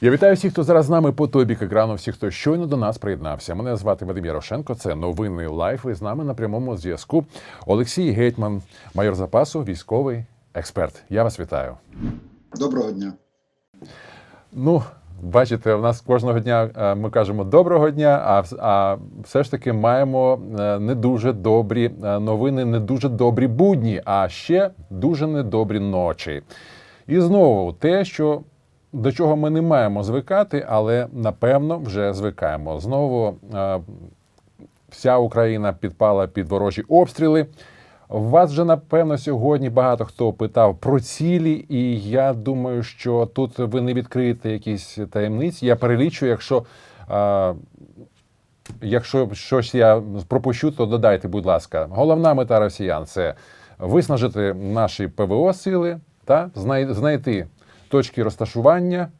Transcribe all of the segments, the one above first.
Я вітаю всіх, хто зараз з нами по той бік екрану, всіх, хто щойно до нас приєднався. Мене звати Вадим Ярошенко. Це новини лайф. І з нами на прямому зв'язку Олексій Гетьман, майор запасу, військовий експерт. Я вас вітаю. Доброго дня. Ну, бачите, у нас кожного дня е, ми кажемо доброго дня, а, а все ж таки маємо е, не дуже добрі е, новини, не дуже добрі будні, а ще дуже недобрі ночі. І знову те, що до чого ми не маємо звикати, але напевно вже звикаємо. Знову е, вся Україна підпала під ворожі обстріли. Вас вже напевно сьогодні багато хто питав про цілі, і я думаю, що тут ви не відкриєте якісь таємниці. Я перелічу, якщо, е, якщо щось я пропущу, то додайте, будь ласка. Головна мета росіян це виснажити наші ПВО сили та знай- знайти точки розташування.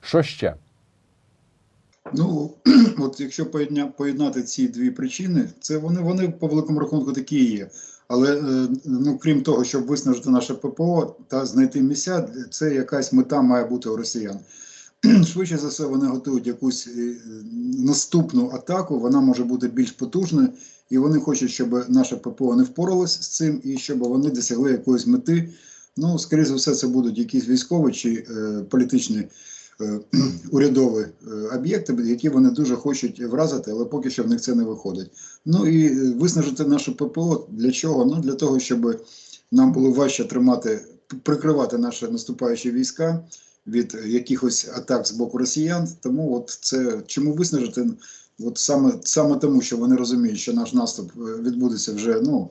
Що ще? Ну, от якщо поєднати ці дві причини, це вони, вони по великому рахунку такі є. Але е, ну, крім того, щоб виснажити наше ППО та знайти місця, це якась мета має бути у росіян. Швидше за все, вони готують якусь е, наступну атаку, вона може бути більш потужною, і вони хочуть, щоб наше ППО не впоралось з цим, і щоб вони досягли якоїсь мети. Ну, скоріше за все, це будуть якісь військові чи е, політичні е, урядові е, об'єкти, які вони дуже хочуть вразити, але поки що в них це не виходить. Ну і е, виснажити наше ППО для чого? Ну для того, щоб нам було важче тримати, прикривати наші наступаючі війська від якихось атак з боку росіян. Тому от це чому виснажити? От саме саме тому, що вони розуміють, що наш наступ е, відбудеться вже ну.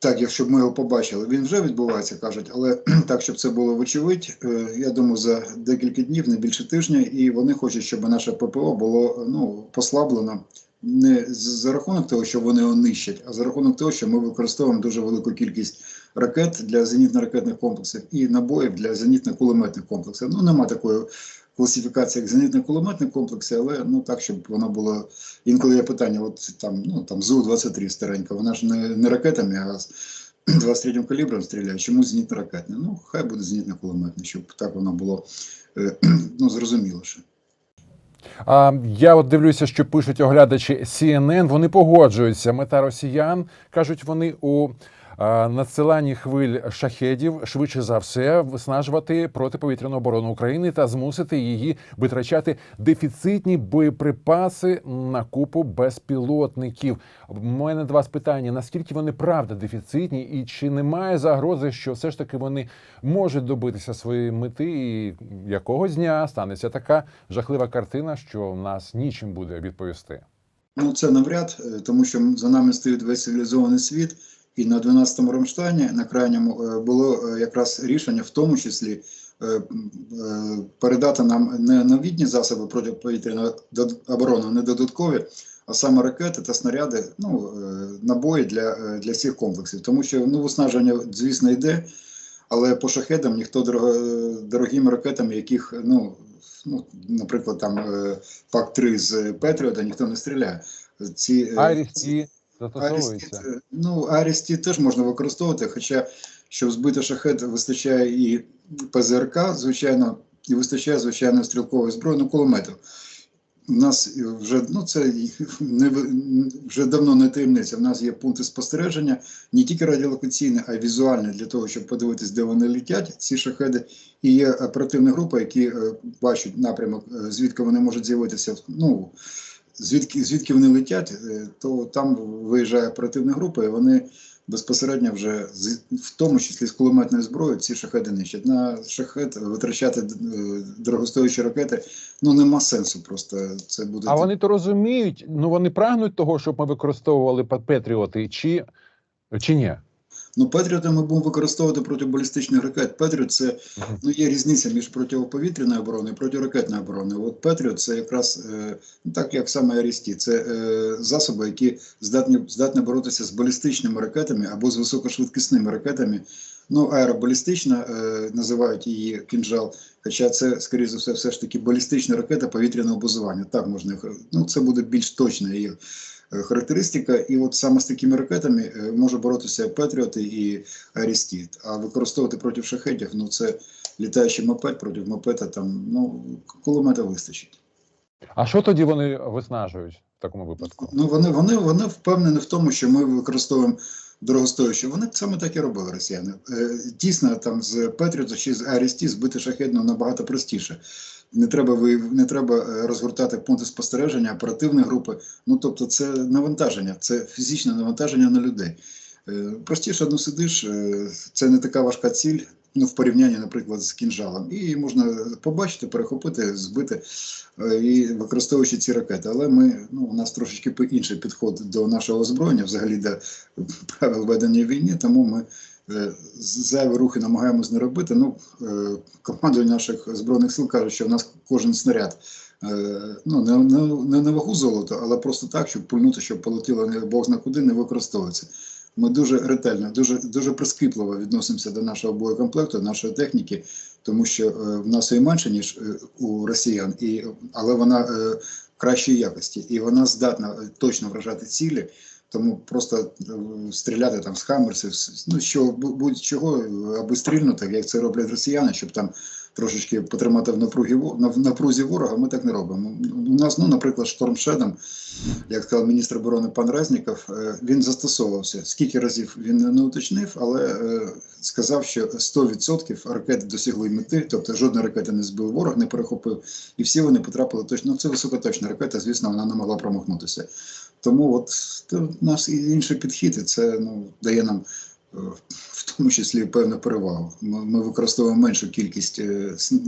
Так, якщо б ми його побачили, він вже відбувається, кажуть, але так, щоб це було вочевидь, е, я думаю, за декілька днів, не більше тижня, і вони хочуть, щоб наше ППО було ну, послаблено не за рахунок того, що вони його нищать, а за рахунок того, що ми використовуємо дуже велику кількість ракет для зенітно-ракетних комплексів і набоїв для зенітно-кулеметних комплексів. Ну, нема такої класифікації, як зенітно-кулеметні комплекси, але ну так, щоб вона була. Інколи є питання, от там, ну там ЗУ-23 старенька, вона ж не, не ракетами, а з 23 калібром стріляє. Чому зенітно-ракетне? Ну, хай буде зенітно-кулеметне, щоб так воно було е, ну, зрозуміліше. А, я от дивлюся, що пишуть оглядачі CNN, Вони погоджуються. Мета росіян кажуть, вони у надсиланні хвиль шахедів швидше за все виснажувати протиповітряну оборону України та змусити її витрачати дефіцитні боєприпаси на купу безпілотників. У мене до вас питання: наскільки вони правда дефіцитні, і чи немає загрози, що все ж таки вони можуть добитися своєї мети, і якогось дня станеться така жахлива картина, що нас нічим буде відповісти. Ну, це навряд, е, тому що за нами стоїть весь цивілізований світ, і на 12-му Рамштайні, на крайньому, е, було е, якраз рішення, в тому числі е, передати нам не новітні засоби протиповітряної оборони, не додаткові, а саме ракети та снаряди, ну, набої для, для всіх комплексів. Тому що ну, виснаження, звісно, йде, але по шахедам ніхто дорогими ракетами, яких, ну, ну, наприклад, там е, ПАК-3 з Петріота ніхто не стріляє. Ці, е, Айріс ці- і застосовується. Арісті, е, ну, Арісті теж можна використовувати, хоча щоб збити шахет вистачає і ПЗРК, звичайно, і вистачає звичайно стрілкової зброї, ну, кулемету. У нас вже ну це не вже давно не таємниця. У нас є пункти спостереження не тільки радіолокаційні, а й візуальні для того, щоб подивитись, де вони летять, ці шахеди. І є оперативні групи, які е, бачать напрямок, е, звідки вони можуть з'явитися. Ну звідки звідки вони летять, е, то там виїжджає оперативна група, і вони безпосередньо вже в тому числі з кулеметною зброєю ці шахеди нищать. На шахет витрачати е, дорогостоячі ракети ну нема сенсу. Просто це буде А вони то розуміють, ну вони прагнуть того, щоб ми використовували пат- Петріоти, чи, чи ні? Ну, Петріоти ми будемо використовувати проти балістичних ракет. Петріот це ну є різниця між протиповітряною обороною і протиракетною обороною. От Петріот це якраз е, ну, так як саме Арісті, це е, засоби, які здатні здатні боротися з балістичними ракетами або з високошвидкісними ракетами. Ну, аеробалістична е, називають її кінжал. Хоча це, скоріше за все, все ж таки балістична ракета повітряного базування. Так можна їх. Ну, це буде більш точна її характеристика. І от саме з такими ракетами е, може боротися Петріот і Арістіт. А використовувати проти шахетів, ну це літаючий мопед проти мопеда, там ну кулемета вистачить. А що тоді вони виснажують в такому випадку? Ну вони, вони, вони впевнені в тому, що ми використовуємо дорогостояще. Вони саме так і робили росіяни. Е, Дійсно, там з Петріота чи з Арісті збити шахедно набагато простіше. Не треба не треба е, розгортати пункти спостереження, оперативні групи. Ну тобто, це навантаження, це фізичне навантаження на людей. Е, Простіше ну сидиш, е, це не така важка ціль. Ну, в порівнянні, наприклад, з кінжалом, і можна побачити, перехопити, збити і використовуючи ці ракети. Але ми ну у нас трошечки інший підход до нашого озброєння, взагалі до правил ведення війни, тому ми зайві рухи намагаємось не робити. Ну е, командування наших збройних сил каже, що в нас кожен снаряд. е, Ну, не, не, не на вагу золота, але просто так, щоб пульнути, щоб полетіло не Бог зна куди, не використовується. Ми дуже ретельно, дуже дуже прискіпливо відносимося до нашого боєкомплекту, нашої техніки, тому що е, в нас і менше ніж е, у росіян, і але вона е, кращої якості, і вона здатна е, точно вражати цілі. Тому просто е, стріляти там з хамерсів, ну що бу- будь-чого, аби стрільнути, як це роблять росіяни, щоб там трошечки потримати в напругі на в напрузі ворога. Ми так не робимо. У нас, ну, наприклад, штормшедом, як сказав міністр оборони пан Резніков, е, він застосовувався. Скільки разів він не уточнив, але е, сказав, що 100% ракет досягли мети, тобто жодна ракета не збив ворог, не перехопив, і всі вони потрапили точно. Ну, це високоточна ракета, звісно, вона не могла промахнутися. Тому от у нас і інший підхід, і це ну, дає нам в тому числі певну перевагу. Ми, використовуємо меншу кількість е, е,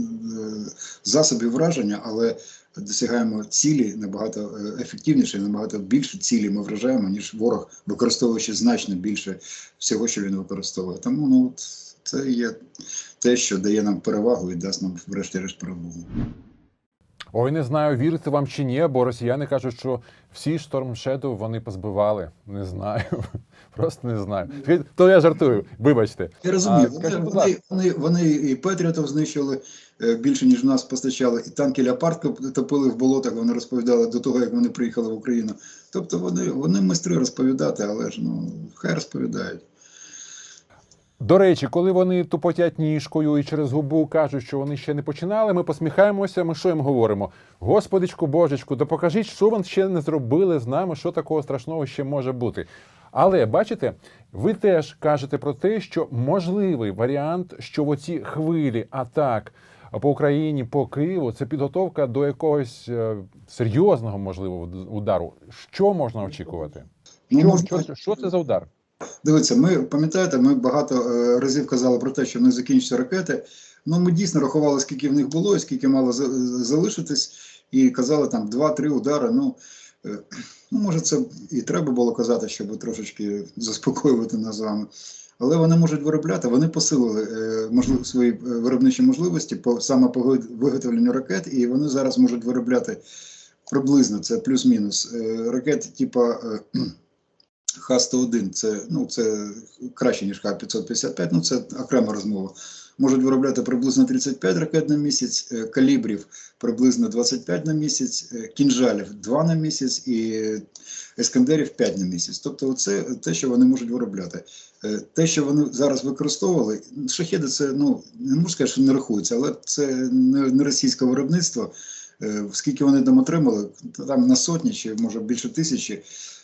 засобів враження, але досягаємо цілі набагато е, ефективніше, набагато більше цілі ми вражаємо, ніж ворог, використовуючи значно більше всього, що він використовує. Тому ну, це є те, що дає нам перевагу і дасть нам врешті-решт перемогу. Ой, не знаю, вірити вам чи ні, бо росіяни кажуть, що всі Storm Shadow вони позбивали. Не знаю. Просто не знаю. То я жартую, вибачте. Я розумію, А, вони, вони, вони, вони і Петріотів знищили е, більше, ніж нас постачали, і танки Леопард топили в болотах, вони розповідали до того, як вони приїхали в Україну. Тобто вони, вони майстри розповідати, але ж ну, хай розповідають. До речі, коли вони тупотять ніжкою і через губу кажуть, що вони ще не починали, ми посміхаємося. Ми що їм говоримо? Господичку, божечку, то покажіть, що ви ще не зробили з нами, що такого страшного ще може бути. Але бачите, ви теж кажете про те, що можливий варіант, що в оці хвилі атак по Україні, по Києву, це підготовка до якогось е, серйозного можливого удару. Що можна очікувати? Ну, Що, що, що це за удар? Дивіться, ми пам'ятаєте, ми багато е, разів казали про те, що них закінчаться ракети. Ну ми дійсно рахували, скільки в них було, скільки мало залишитись, і казали там 2-3 удари. Ну, е, ну може, це і треба було казати, щоб трошечки заспокоювати нас з вами. Але вони можуть виробляти, вони посилили е, можлив, свої виробничі можливості по саме по виготовленню ракет, і вони зараз можуть виробляти приблизно це плюс-мінус ракети, типа. Е, Х-101 це, ну, це краще, ніж Х-555, ну це окрема розмова. Можуть виробляти приблизно 35 ракет на місяць, е, калібрів приблизно 25 на місяць, е, кінжалів 2 на місяць і ескандерів 5 на місяць. Тобто, це те, що вони можуть виробляти. Е, Те, що вони зараз використовували, шахеди це ну не можу сказати, що не рахується, але це не, російське виробництво. Скільки вони там отримали, там на сотні чи може більше тисячі.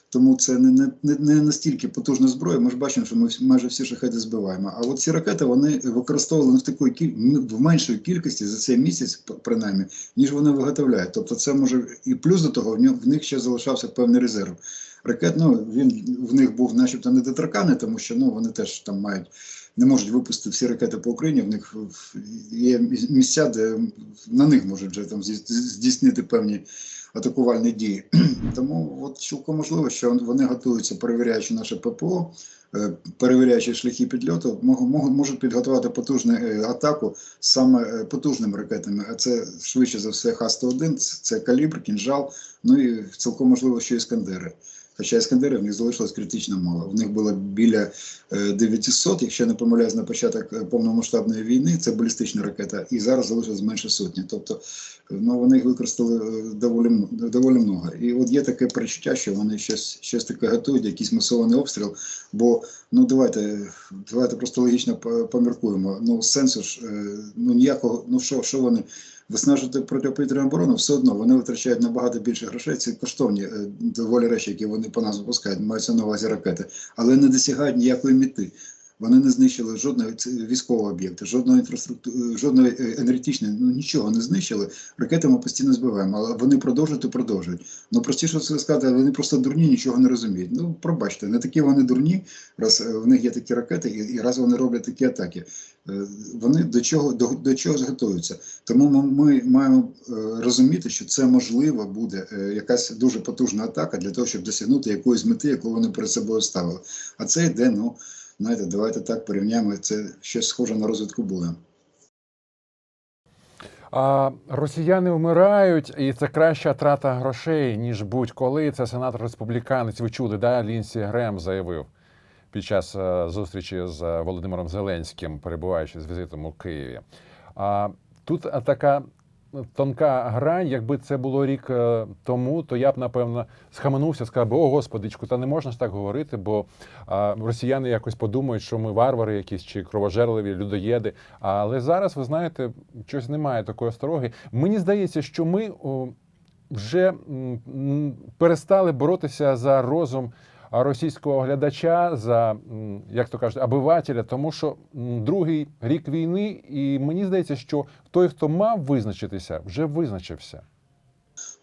Тому це не, не, не, не настільки потужна зброя. Ми ж бачимо, що ми майже всі шахеди збиваємо. А от ці ракети вони використовували в такої кіль... в меншої кількості за цей місяць, принаймні, ніж вони виготовляють. Тобто, це може і плюс до того, в, них ще залишався певний резерв. Ракет, ну він в них був, начебто, недоторканий, тому що ну вони теж там мають. Не можуть випустити всі ракети по Україні. В них є місця, де на них можуть вже там здійс- здійснити певні атакувальні дії. Тому от цілком можливо, що вони готуються, перевіряючи наше ППО, е, перевіряючи шляхи підльоту, можуть підготувати потужну е, атаку саме е, потужними ракетами. А це швидше за все Х-101, це- це калібр, кінжал, ну і цілком можливо, що іскандери. Хоча іскандерів в них залишилось критично мало. В них було біля е, 900, якщо я не помиляюсь, на початок е, повномасштабної війни. Це балістична ракета, і зараз залишилось менше сотні. Тобто, е, ну вони їх використали е, доволі доволі много. І от є таке перечуття, що вони щось, щось таке готують, якийсь масований обстріл. Бо ну давайте, давайте просто логічно поміркуємо. Ну сенсу ж е, ну ніякого, ну що, що вони виснажити протиповітряну оборону, все одно вони витрачають набагато більше грошей. Це коштовні е, доволі речі, які вони по нас випускають, маються на увазі ракети, але не досягають ніякої мети. Вони не знищили жодного військового об'єкта, жодної інфраструктури, жодної е, енергетичної, ну нічого не знищили. Ракети ми постійно збиваємо, але вони продовжують і продовжують. Ну простіше сказати, вони просто дурні, нічого не розуміють. Ну пробачте, не такі вони дурні, раз е, в них є такі ракети, і, і раз вони роблять такі атаки. Е, Вони до чого до, до чого готуються. Тому ми, ми маємо е, розуміти, що це можливо буде е, якась дуже потужна атака для того, щоб досягнути якоїсь мети, яку вони перед собою ставили. А це йде, ну знаєте, давайте так порівняємо. Це щось схоже на розвитку бою. А росіяни вмирають, і це краща трата грошей, ніж будь-коли. Це сенатор республіканець. Ви чули, да? Лінсі Грем заявив під час е, зустрічі з Володимиром Зеленським, перебуваючи з візитом у Києві. А тут е, така тонка грань. Якби це було рік е, тому, то я б напевно схаменувся, сказав, би, о господичку, та не можна ж так говорити, бо росіяни якось подумають, що ми варвари якісь чи кровожерливі людоєди. Але зараз ви знаєте, щось немає такої остроги. Мені здається, що ми вже перестали боротися за розум російського глядача, за як то кажуть, обивателя, тому що другий рік війни, і мені здається, що той, хто мав визначитися, вже визначився.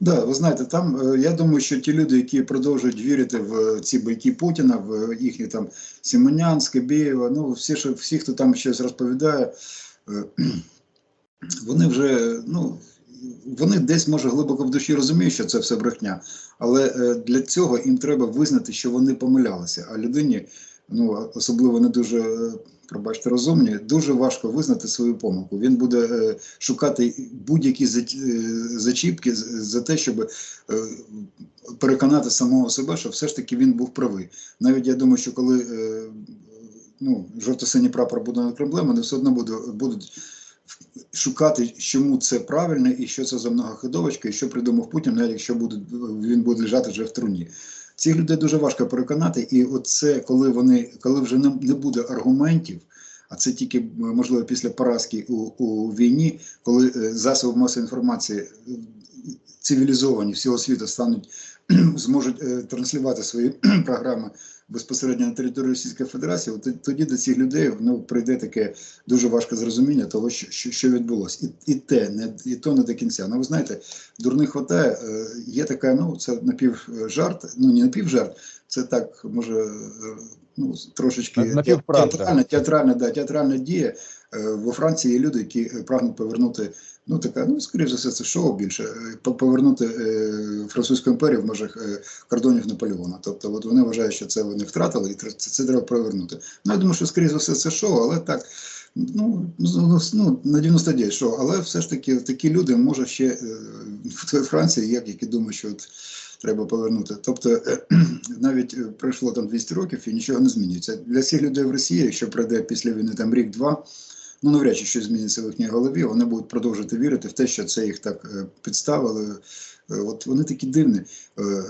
Да, ви знаєте, там е, я думаю, що ті люди, які продовжують вірити в е, ці байки Путіна, в е, їхні там Симонян, Скабєєва, ну всі, що всі, хто там щось розповідає, вони вже ну. Вони десь може глибоко в душі розуміють, що це все брехня, але е, для цього їм треба визнати, що вони помилялися. А людині, ну особливо не дуже е, пробачте розумні, дуже важко визнати свою помилку. Він буде е, шукати будь-які зачіпки за те, щоб переконати самого себе, що все ж таки він був правий. Навіть я думаю, що коли ну, жовто-синій прапор буде над Кремлем, вони все одно будуть шукати, чому це правильно і що це за многоходовочка, і що придумав Путін, навіть якщо буде, він буде лежати вже в труні. Цих людей дуже важко переконати, і оце, коли вони, коли вже не, не буде аргументів, а це тільки можливо після поразки у, у війні, коли е, засоби масової інформації е, цивілізовані всього світу стануть зможуть е, транслювати свої програми безпосередньо на території Російської Федерації, от тоді до цих людей ну, прийде таке дуже важке зрозуміння того, що, що, що відбулося. І, і те, не, і то не до кінця. Ну, ви знаєте, дурних хватає. Е, Є така, ну, це напівжарт, ну не напівжарт, це так, може, е, ну, трошечки театральна, театральна, да, театральна дія. Е, Во Франції є люди, які прагнуть повернути, ну така, ну скоріш за все, це шоу більше, е, по- повернути е, французьку імперію в межах е, кордонів Наполеона. Тобто, от вони вважають, що це вони втратили, і це, це треба повернути. Ну я думаю, що скоріш за все це шоу, але так. Ну, ну, ну, на 99 шоу, але все ж таки такі люди може ще в Франції, як які думають, що от треба повернути. Тобто навіть пройшло там 200 років і нічого не змінюється. Для всіх людей в Росії, якщо пройде після війни там рік-два, ну навряд чи щось зміниться в їхній голові. Вони будуть продовжувати вірити в те, що це їх так е, підставили. Е, От вони такі дивні. Е,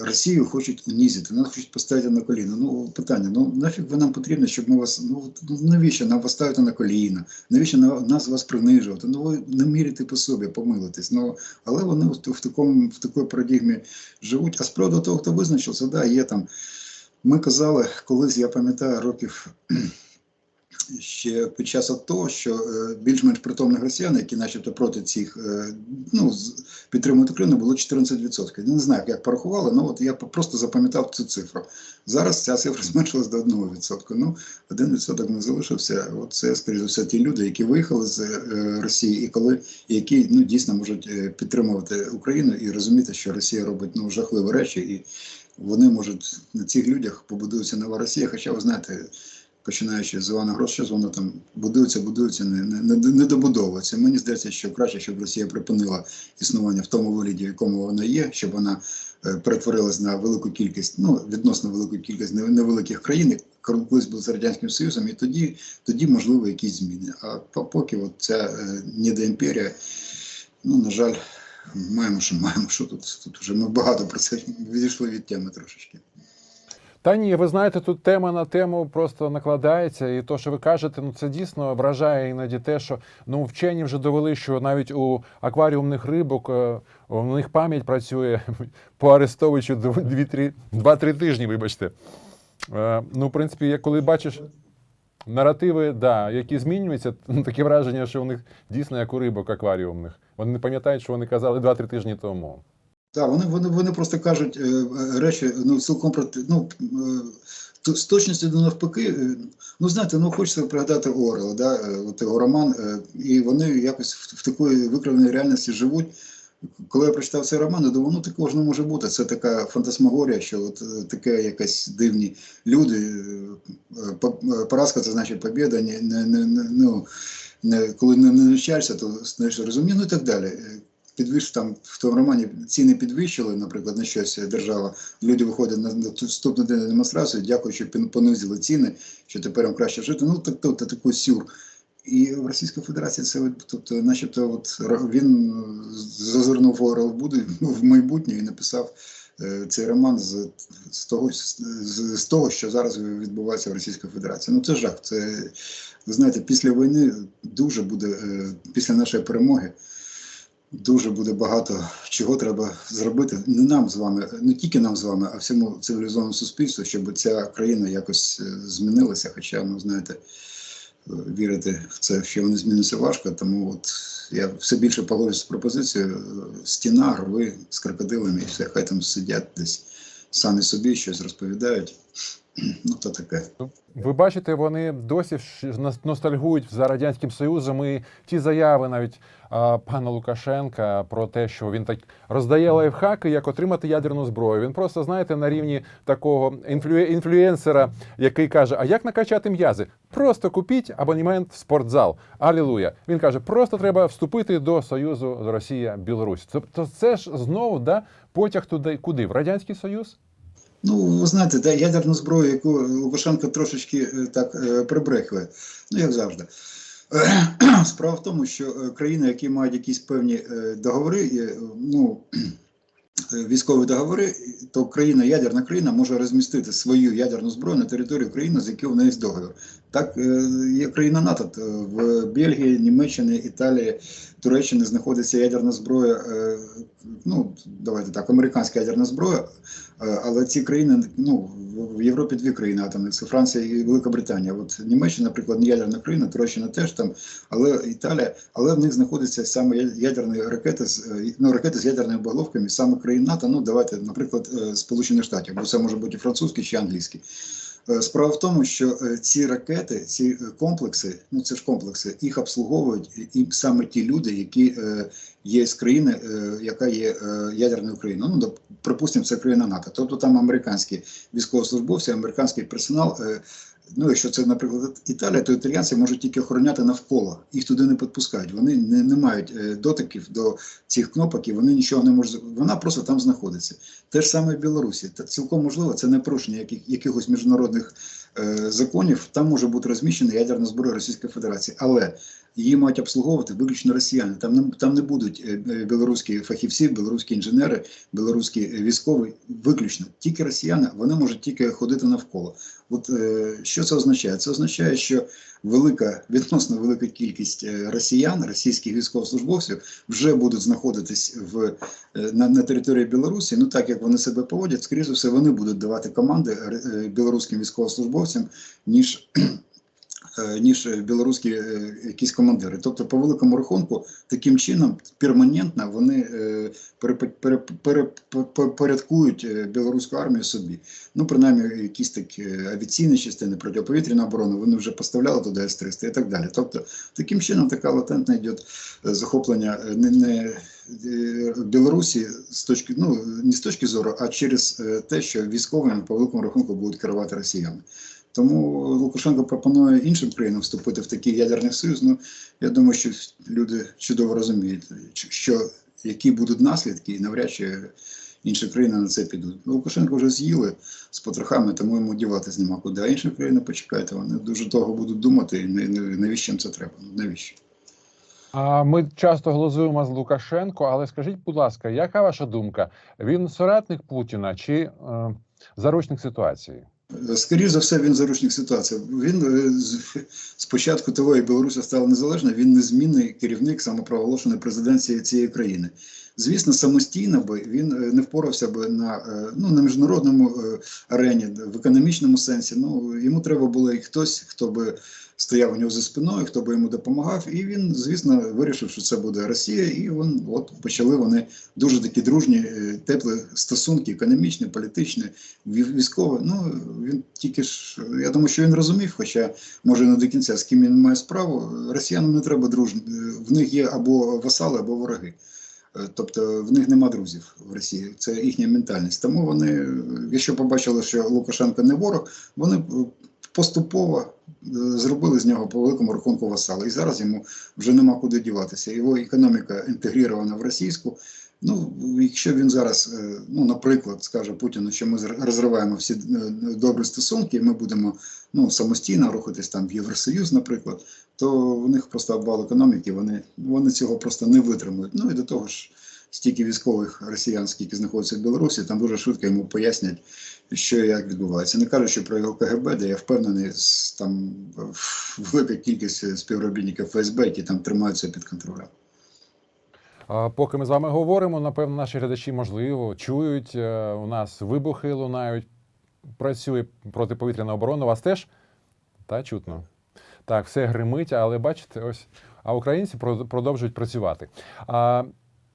Росію хочуть унізити, нас хочуть поставити на коліна. Ну питання: ну нафіг ви нам потрібно, щоб ми вас. Ну ну, навіщо нам вас ставити на коліна? Навіщо на нас вас принижувати? Ну ви не міряйте по собі, помилитись. Ну але вони в такому в такій парадігмі живуть. А з приводу того, хто визначився, да, є там. Ми казали колись, я пам'ятаю, років ще під час АТО, що е, більш-менш притомних росіян, які начебто проти цих е, ну, підтримують Україну, було 14%. Я не знаю, як порахували, але от я просто запам'ятав цю цифру. Зараз ця цифра зменшилась до 1%. Ну, 1% не залишився. От це, скоріше за все, ті люди, які виїхали з е, Росії, і коли які ну, дійсно можуть підтримувати Україну і розуміти, що Росія робить ну, жахливі речі, і вони можуть на цих людях побудується нова Росія. Хоча ви знаєте, починаючи з Івана Гроша, воно там будується, будується, не, не, не, добудовується. Мені здається, що краще, щоб Росія припинила існування в тому вигляді, в якому вона є, щоб вона е, перетворилась на велику кількість, ну відносно велику кількість невеликих країн, колись були з радянським союзом, і тоді, тоді можливо якісь зміни. А поки от ця е, недоімперія, ну на жаль, маємо, що маємо. Що тут тут вже ми багато про це відійшли від теми трошечки. Та ні, ви знаєте, тут тема на тему просто накладається, і то, що ви кажете, ну це дійсно вражає іноді те, що ну вчені вже довели, що навіть у акваріумних рибок е, у них пам'ять працює по Арестовичу 2-3 тижні, вибачте. Е, Ну, в принципі, коли бачиш наративи, да, які змінюються, ну, таке враження, що у них дійсно як у рибок акваріумних. Вони не пам'ятають, що вони казали 2-3 тижні тому. Так, вони, вони, вони просто кажуть е, е, речі, ну, цілком проти, ну, е, з точністю до навпаки, ну, знаєте, ну, хочеться пригадати Орела, да, от його роман, і вони якось в, в такої викривленій реальності живуть. Коли я прочитав цей роман, я думав, ну такого ж не може бути. Це така фантасмагорія, що от таке якась дивні люди. Поразка це значить побіда, не, не, не, ну, не, коли не, навчаєшся, то знаєш, розумієш, ну і так далі. Підвищ там в тому романі ціни підвищили, наприклад, на щось держава. Люди виходять на на наступний день на демонстрацію, дякую, що понизили ціни, що тепер їм краще жити. Ну так тобто такий сюр. І в Російській Федерації це тобто, начебто, от він зазирнув Орел буде в майбутнє і написав е, цей роман з, з того з- з того, що зараз відбувається в Російській Федерації. Ну це жах. Це ви знаєте, після війни дуже буде е, після нашої перемоги. Дуже буде багато чого треба зробити не нам з вами, не тільки нам з вами, а всьому цивілізованому суспільству, щоб ця країна якось е, змінилася. Хоча, ну знаєте, е, вірити в це, що вони зміниться важко. Тому от я все більше погоджуюсь з пропозицією е, стіна, рви з крокодилами і все, хай там сидять десь самі собі щось розповідають. Ну, то таке. Ви бачите, вони досі ностальгують за радянським союзом. І ті заяви навіть а, пана Лукашенка про те, що він так роздає лайфхаки, як отримати ядерну зброю. Він просто знаєте на рівні такого інфлю... інфлюенсера, який каже: А як накачати м'язи? Просто купіть абонемент в спортзал. Алілуя. Він каже: просто треба вступити до Союзу Росія Білорусь. Тобто, це ж знову да потяг туди, куди? В радянський союз? Ну, ви знаєте, та ядерну зброю, яку Лукашенко трошечки е, так е, прибрехує, ну як завжди. Справа в тому, що е, країни, які мають якісь певні договори, ну, військові договори, то країна, ядерна країна може розмістити свою ядерну зброю на території України, з якою в неї є договір. Так, є країна НАТО. В Бельгії, Німеччині, Італії, Туреччині знаходиться ядерна зброя. е, Ну, давайте так, американська ядерна зброя. Е, Але ці країни, ну в- Європі дві країни атомних це Франція і Велика Британія. От Німеччина, наприклад, не ядерна країна, Туреччина теж там, але Італія, але в них знаходяться саме ядерні ракети з е, ну, ракети з ядерними боголовками, саме країн НАТО. Ну давайте, наприклад, Сполучених Штатів, бо це може бути і французький чи англійський. Е, Справа в тому, що е, ці ракети, ці е, комплекси, ну це ж комплекси, їх обслуговують і- саме ті люди, які є з країни, яка є ядерною країною. Ну, припустимо, це країна НАТО. Тобто там американські військовослужбовці, американський персонал. Ну, якщо це, наприклад, Італія, то італійці можуть тільки охороняти навколо, їх туди не підпускають. Вони не, не мають е, дотиків до цих кнопок і вони нічого не можуть. Вона просто там знаходиться. Те ж саме в Білорусі. Та цілком можливо, це не порушення яких, якихось міжнародних е, законів. Там може бути розміщена ядерна зброя Російської Федерації, але її мають обслуговувати виключно росіяни. Там не там не будуть е, е, білоруські фахівці, білоруські інженери, білоруські військові. Виключно тільки росіяни, вони можуть тільки ходити навколо. От е, що це означає? Це означає, що велика відносно велика кількість росіян, російських військовослужбовців вже будуть знаходитись в на, на території Білорусі. Ну так як вони себе поводять, скоріше все, вони будуть давати команди білоруським військовослужбовцям, ніж ніж е, білоруські е, якісь командири. Тобто, по великому рахунку, таким чином перманентно вони е, перепо- пере- пере- пере- порядкують е, білоруську армію собі. Ну, принаймні, якісь такі авіаційні частини, протиповітряна оборона, вони вже поставляли туди С-300 і так далі. Тобто, таким чином така латентна йде захоплення не, не Білорусі з точки, ну не з точки зору, а через те, що військовими по великому рахунку будуть керувати росіяни. Тому Лукашенко пропонує іншим країнам вступити в такий ядерний союз. Ну я думаю, що люди чудово розуміють, що які будуть наслідки, і навряд чи інші країни на це підуть. Ну, Лукашенко вже з'їли з потрохами, тому йому діватись нема куди. А інші країни почекайте, вони дуже того будуть думати, навіщо їм це треба? Ну, Навіщо? А ми часто глузуємо з Лукашенко, але скажіть, будь ласка, яка ваша думка? Він соратник Путіна чи е, заручник ситуації? Скоріше за все, він заручник ситуації. Він е, з початку того, як Білорусь стала незалежною, він незмінний керівник самопроголошеної президенції цієї країни. Звісно, самостійно би він е, не впорався би на, е, ну, на міжнародному е, арені, в економічному сенсі. Ну, йому треба було і хтось, хто би стояв у нього за спиною, хто би йому допомагав. І він, звісно, вирішив, що це буде Росія, і він, от почали вони дуже такі дружні, теплі стосунки, економічні, політичні, вій- військові. Ну він тільки ж, я думаю, що він розумів, хоча може не до кінця з ким він має справу. Росіянам не треба дружні. В них є або васали, або вороги. Е, Тобто в них нема друзів в Росії, це їхня ментальність. Тому вони, якщо побачили, що Лукашенко не ворог, вони поступово е, зробили з нього по великому рахунку васала. І зараз йому вже нема куди діватися. Його економіка інтегрірована в російську. Ну, якщо він зараз, е, ну, наприклад, скаже Путіну, що ми зр- розриваємо всі е, добрі стосунки, і ми будемо ну, самостійно рухатись там в Євросоюз, наприклад, то у них просто обвал економіки, вони, вони цього просто не витримують. Ну і до того ж, стільки військових росіян, скільки знаходиться в Білорусі, там дуже швидко йому пояснять, що і як відбувається. Не кажучи про його КГБ, де я впевнений, там велика кількість співробітників ФСБ, які там тримаються під контролем. Поки ми з вами говоримо, напевно, наші глядачі можливо чують. е, У нас вибухи лунають, працює протиповітряна оборона. Вас теж та чутно. Так, все гримить, але бачите, ось. А українці продовжують працювати. А,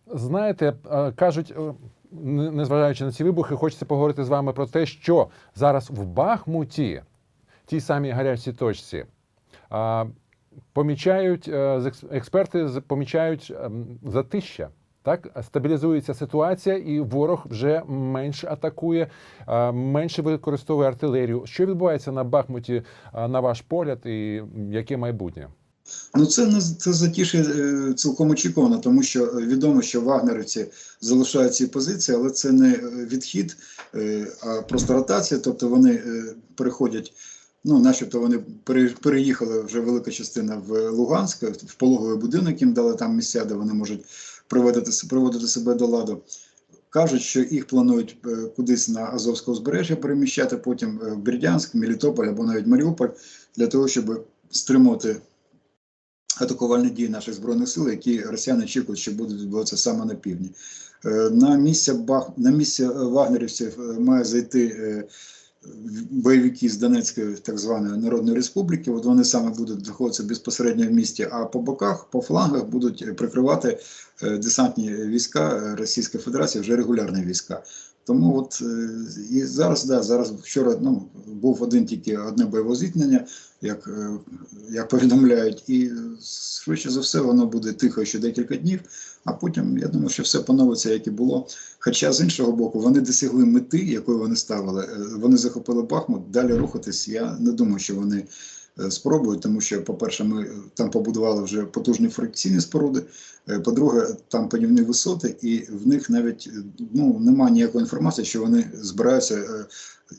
знаєте, е, кажуть, е, незважаючи на ці вибухи, хочеться поговорити з вами про те, що зараз в Бахмуті, тій самій гарячій точці, а, помічають е, експерти помічають ем, затища. Так стабілізується ситуація, і ворог вже менше атакує, е, менше використовує артилерію. Що відбувається на Бахмуті, е, на ваш погляд, і яке майбутнє? Ну, це не це затіше цілком очікувано, тому що відомо, що вагнерівці залишають ці позиції, але це не відхід, а просто ротація. Тобто вони переходять. Ну, начебто вони переїхали вже велика частина в Луганськ, в пологовий будинок їм дали там місця, де вони можуть приводити, с- приводити себе до ладу. Кажуть, що їх планують е, кудись на Азовське узбережжя переміщати, потім е, в Бердянськ, Мелітополь або навіть Маріуполь, для того, щоб стримувати атакувальні дії наших збройних сил, які росіяни очікують, що будуть відбуватися саме на півдні. Е, На місце Бах на місце вагнерівців має зайти бойовики з Донецької так званої Народної Республіки. От вони саме будуть знаходитися безпосередньо в місті, а по боках, по флангах будуть прикривати е, десантні війська Російської Федерації, вже регулярні війська. Тому от е, і зараз, да, зараз вчора ну, був один тільки одне бойове зіткнення, як, е, як повідомляють, і швидше за все воно буде тихо ще декілька днів, а потім я думаю, що все поновиться, як і було. Хоча з іншого боку, вони досягли мети, якою вони ставили. Е, Вони захопили Бахмут. Далі рухатись. Я не думаю, що вони е, спробують, тому що, по-перше, ми е, там побудували вже потужні фракційні споруди. По-друге, там панівні висоти, і в них навіть ну немає ніякої інформації, що вони збираються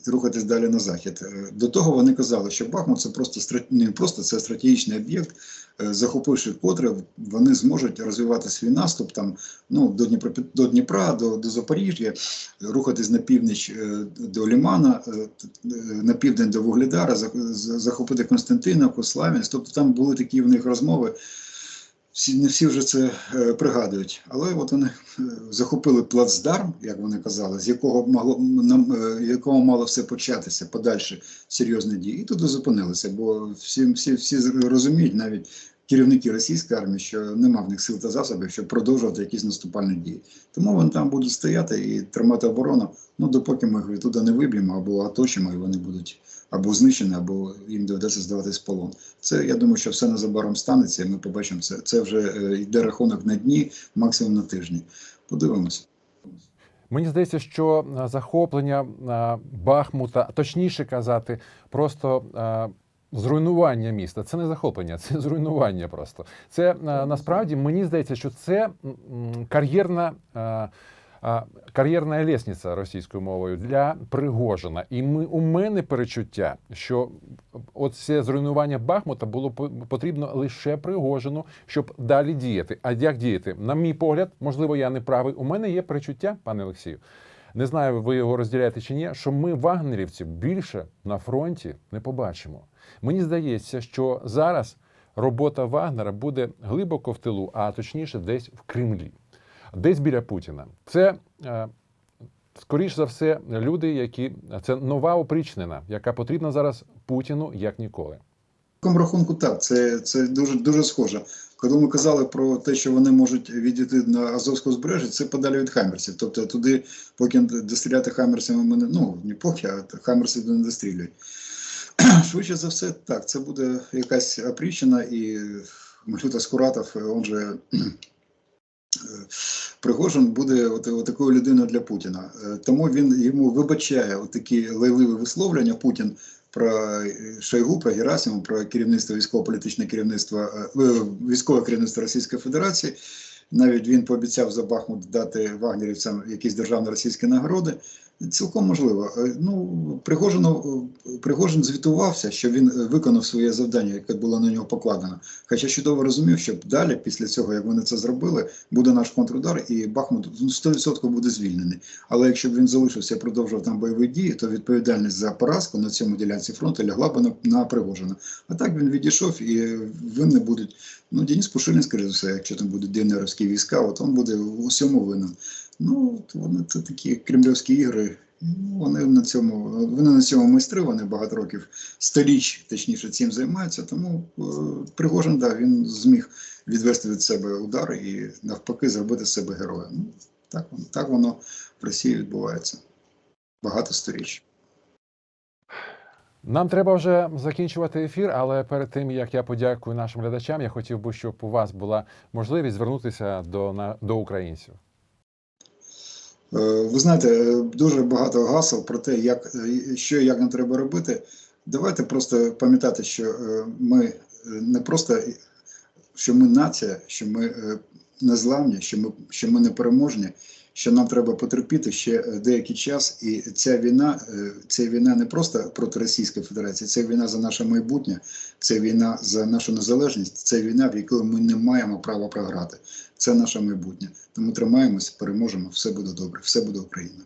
рухатись далі на захід. Е, До того вони казали, що Бахмут це просто не просто це стратегічний об'єкт. е, Захопивши котре, вони зможуть розвивати свій наступ там ну до Дніпра до Дніпра, до, до Запоріжжя, рухатись на північ е, до Лімана, на південь до Вугледара, захопити Константиновку, Славянськ. Тобто там були такі в них розмови. Всі не всі вже це е, пригадують, але от вони е, захопили плацдарм, як вони казали, з якого могло нам е, якого мало все початися подальше серйозні дії, і туди зупинилися. Бо всі, всі, всі розуміють, навіть керівники російської армії, що нема в них сил та засобів, щоб продовжувати якісь наступальні дії. Тому вони там будуть стояти і тримати оборону. Ну допоки ми їх туди не виб'ємо або оточимо, і вони будуть або знищені, або їм доведеться здаватись полон. Це я думаю, що все незабаром станеться. і Ми побачимо це. Це вже е, йде рахунок на дні, максимум на тижні. Подивимося. Мені здається, що е, захоплення е, Бахмута, точніше казати, просто зруйнування міста. Це не захоплення, це зруйнування просто. Це насправді мені здається, що це кар'єрна. Кар'єрна лісниця російською мовою для Пригожина. І ми у мене перечуття, що от це зруйнування Бахмута було потрібно лише Пригожину, щоб далі діяти. А як діяти? На мій погляд, можливо, я не правий. У мене є перечуття, пане Олексію. Не знаю, ви його розділяєте чи ні, що ми вагнерівців більше на фронті не побачимо. Мені здається, що зараз робота Вагнера буде глибоко в тилу, а точніше, десь в Кремлі, десь біля Путіна. Це е, скоріш за все люди, які це нова опричнина, яка потрібна зараз Путіну як ніколи. Такому рахунку так, це, це дуже, дуже схоже. Коли ми казали про те, що вони можуть відійти на Азовське узбережжя, це подалі від Хаймерсів. Тобто туди, поки достріляти Хаймерсами, ми не, ну не поки, а Хаймерси не дострілюють. Швидше за все, так, це буде якась опрічена і Малюта Скуратов, он же Пригожин буде от, от такою людиною для Путіна. Е, Тому він йому вибачає такі лайливі висловлення Путін про е, Шойгу, про Герасиму, про керівництво військово-політичне керівництво е, військове керівництво Російської Федерації. Навіть він пообіцяв за Бахмут дати вагнерівцям якісь державні російські нагороди. Цілком можливо. Е, Ну, Пригожину, Пригожин звітувався, що він е, виконав своє завдання, яке було на нього покладено. Хоча чудово розумів, що далі, після цього, як вони це зробили, буде наш контрудар, і Бахмут ну, 100% буде звільнений. Але якщо б він залишився і продовжував там бойові дії, то відповідальність за поразку на цьому ділянці фронту лягла б на, на Пригожина. А так він відійшов і винні будуть. Ну, Денис Пушилін, скоріше за все, якщо там будуть ДНРовські війська, от він буде у всьому винен. Ну, вони це такі кремлівські ігри. Ну, Вони на цьому вони на цьому майстри, вони багато років сторіч, точніше, цим займаються. Тому е, Пригожин, да, він зміг відвести від себе удар і навпаки зробити себе героя. Ну, так, так воно в Росії відбувається. Багато сторіч. Нам треба вже закінчувати ефір, але перед тим як я подякую нашим глядачам, я хотів би, щоб у вас була можливість звернутися до, на, до українців. Е, Ви знаєте, е, дуже багато гасел про те, як, е, що і як нам треба робити. Давайте просто пам'ятати, що ми не просто що ми нація, що ми незламні, що ми, що ми непереможні, що нам треба потерпіти ще е, деякий час. І ця війна, це війна не просто проти Російської Федерації, це війна за наше майбутнє, це війна за нашу незалежність, це війна, в якій ми не маємо права програти. Це наше майбутнє. Тому тримаємось, переможемо, все буде добре, все буде Україна.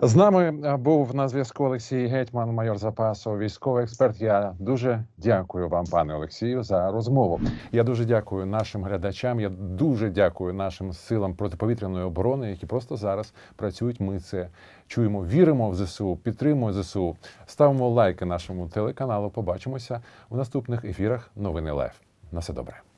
З нами е, був на зв'язку Олексій Гетьман, майор запасу, військовий експерт. Я дуже дякую вам, пане Олексію, за розмову. Я дуже дякую нашим глядачам. Я дуже дякую нашим силам протиповітряної оборони, які просто зараз працюють. Ми це чуємо, віримо в ЗСУ, підтримуємо ЗСУ. Ставимо лайки нашому телеканалу. Побачимося у наступних ефірах. Новини Лайф. На все добре.